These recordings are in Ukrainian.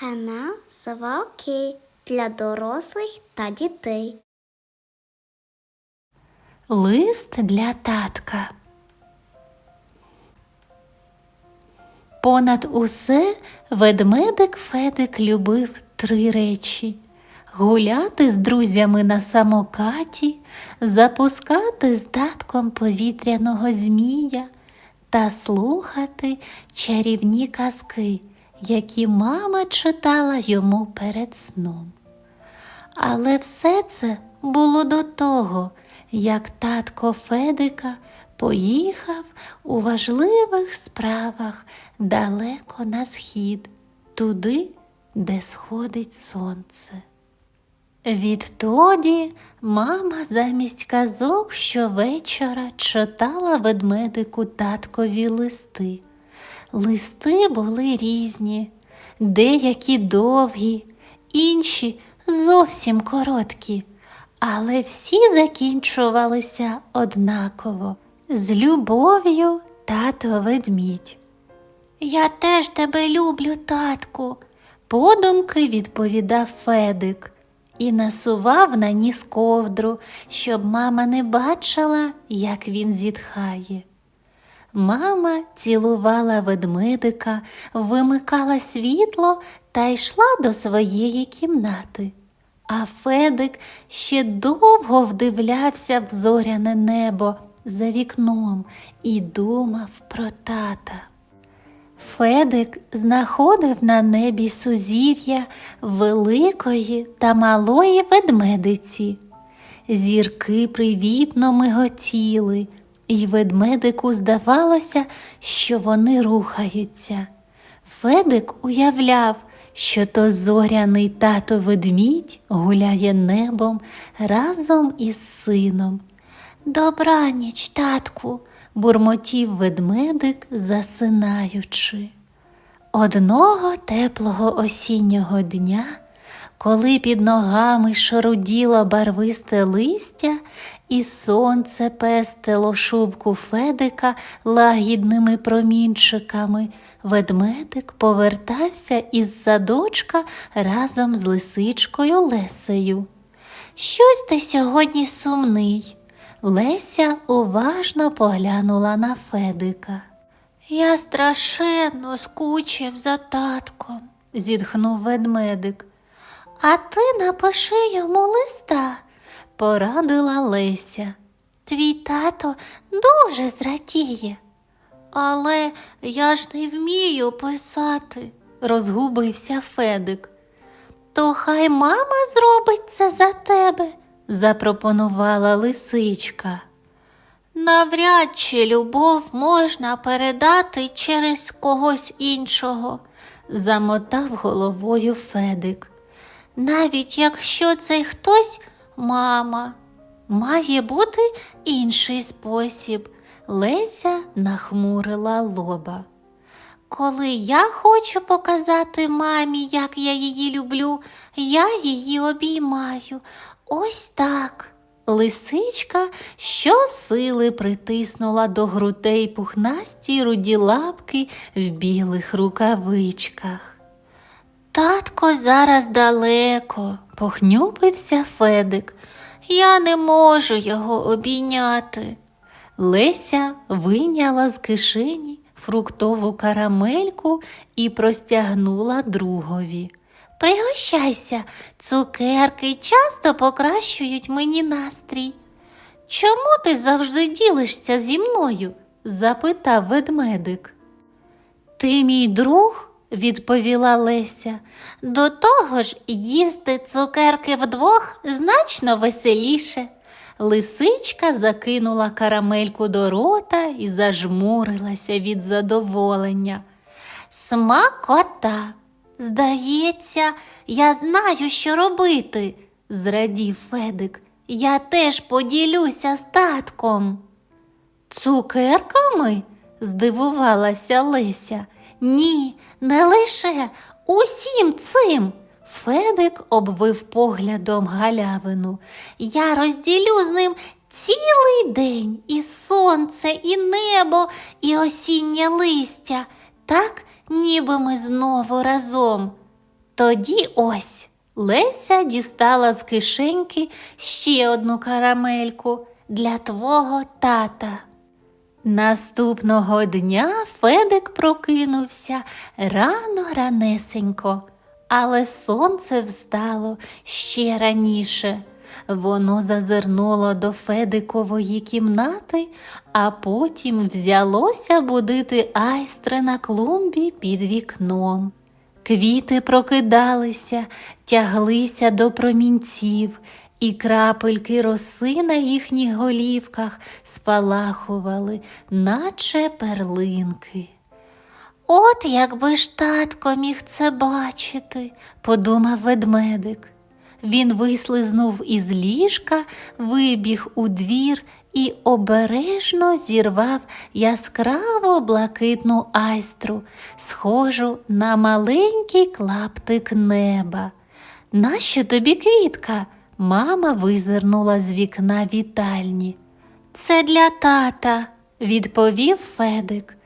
Канал Сова для дорослих та дітей. Лист для татка. Понад усе ведмедик Федик любив три речі: гуляти з друзями на самокаті, запускати з татком повітряного змія та слухати чарівні казки, які мама читала йому перед сном. Але все це було до того, як татко Федика поїхав у важливих справах далеко на схід, туди, де сходить сонце. Відтоді мама замість казок щовечора читала ведмедику таткові листи. Листи були різні, деякі довгі, інші зовсім короткі, але всі закінчувалися однаково з любов'ю тато ведмідь. Я теж тебе люблю, татку, подумки відповідав Федик і насував на ніс ковдру, щоб мама не бачила, як він зітхає. Мама цілувала ведмедика, вимикала світло та йшла до своєї кімнати. А Федик ще довго вдивлявся в зоряне небо за вікном і думав про тата. Федик знаходив на небі сузір'я великої та малої ведмедиці. Зірки привітно миготіли, і ведмедику здавалося, що вони рухаються. Федик уявляв, що то зоряний тато ведмідь гуляє небом разом із сином. Добраніч, татку, бурмотів ведмедик, засинаючи. Одного теплого осіннього дня, коли під ногами шаруділо барвисте листя, і сонце пестило шубку Федика лагідними промінчиками, ведмедик повертався із садочка разом з лисичкою Лесею. Щось ти сьогодні сумний. Леся уважно поглянула на Федика. Я страшенно скучив за татком, зітхнув ведмедик. А ти напиши йому листа, порадила Леся. Твій тато дуже зрадіє. Але я ж не вмію писати, розгубився Федик. То хай мама зробить це за тебе, запропонувала лисичка. Навряд чи любов можна передати через когось іншого, замотав головою Федик. Навіть якщо цей хтось мама, має бути інший спосіб. Леся нахмурила лоба. Коли я хочу показати мамі, як я її люблю, я її обіймаю. Ось так. Лисичка щосили притиснула до грудей пухнасті руді лапки в білих рукавичках. Татко зараз далеко, похнюпився Федик. Я не можу його обійняти. Леся вийняла з кишені фруктову карамельку і простягнула другові. Пригощайся, цукерки часто покращують мені настрій. Чому ти завжди ділишся зі мною? запитав ведмедик. Ти мій друг, відповіла Леся. До того ж, їсти цукерки вдвох значно веселіше. Лисичка закинула карамельку до рота і зажмурилася від задоволення. Смакота. Здається, я знаю, що робити, зрадів Федик. Я теж поділюся з татком. Цукерками? здивувалася Леся. Ні, не лише усім цим. Федик обвив поглядом галявину. Я розділю з ним цілий день і сонце, і небо, і осіннє листя, так, ніби ми знову разом. Тоді ось Леся дістала з кишеньки ще одну карамельку для твого тата. Наступного дня Федик прокинувся рано ранесенько, але сонце встало ще раніше. Воно зазирнуло до Федикової кімнати, а потім взялося будити айстри на клумбі під вікном. Квіти прокидалися, тяглися до промінців, і крапельки роси на їхніх голівках спалахували, наче перлинки. От якби ж татко міг це бачити, подумав ведмедик. Він вислизнув із ліжка, вибіг у двір і обережно зірвав яскраво блакитну айстру, схожу на маленький клаптик неба. Нащо тобі квітка? Мама визирнула з вікна вітальні. Це для тата, відповів Федик.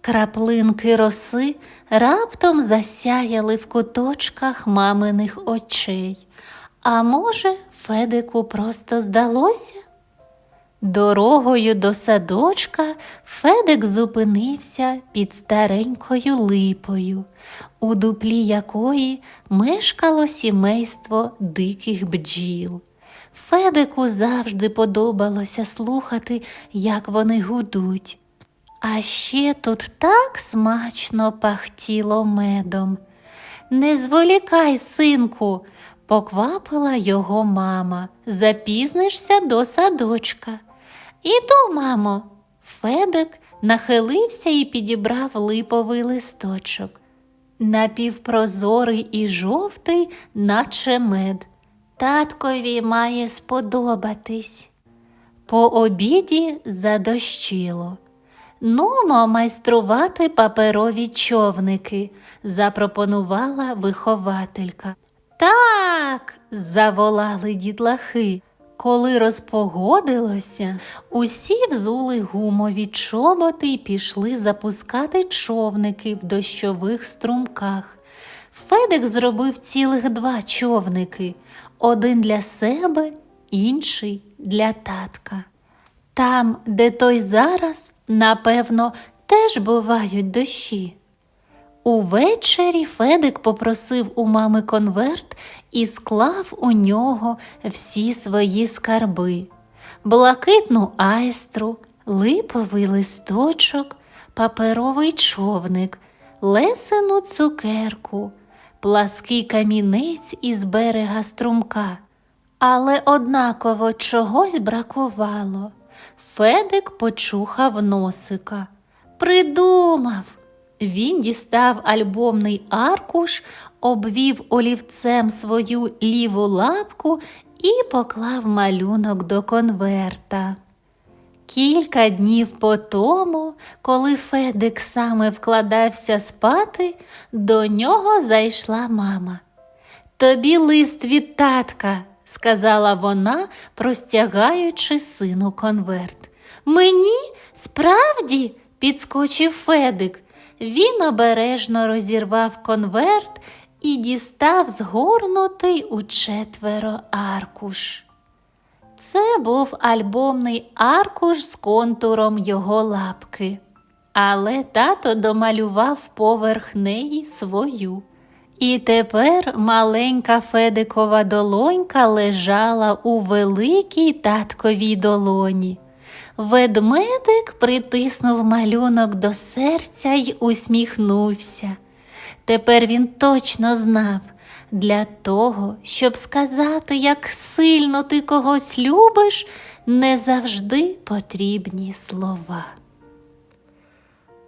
Краплинки роси раптом засяяли в куточках маминих очей. А може, Федику просто здалося? Дорогою до садочка Федик зупинився під старенькою липою, у дуплі якої мешкало сімейство диких бджіл. Федику завжди подобалося слухати, як вони гудуть. А ще тут так смачно пахтіло медом. Не зволікай, синку, поквапила його мама. Запізнишся до садочка. Іду, мамо. Федик нахилився і підібрав липовий листочок. Напівпрозорий і жовтий, наче мед. Таткові має сподобатись. По обіді задощило. Нумо майструвати паперові човники, запропонувала вихователька. Так, заволали дітлахи. Коли розпогодилося, усі взули гумові чоботи і пішли запускати човники в дощових струмках. Федик зробив цілих два човники один для себе, інший для татка. Там, де той зараз, напевно, теж бувають дощі. Увечері Федик попросив у мами конверт і склав у нього всі свої скарби: блакитну айстру, липовий листочок, паперовий човник, лесену цукерку, плаский камінець із берега струмка. Але однаково чогось бракувало. Федик почухав носика. Придумав. Він дістав альбомний аркуш, обвів олівцем свою ліву лапку і поклав малюнок до конверта. Кілька днів по тому, коли Федик саме вкладався спати, до нього зайшла мама. Тобі лист від татка, сказала вона, простягаючи сину конверт. Мені справді, підскочив Федик. Він обережно розірвав конверт і дістав згорнутий у четверо аркуш. Це був альбомний аркуш з контуром його лапки, але тато домалював поверх неї свою. І тепер маленька Федикова долонька лежала у великій татковій долоні. Ведмедик притиснув малюнок до серця й усміхнувся. Тепер він точно знав, для того, щоб сказати, як сильно ти когось любиш, не завжди потрібні слова.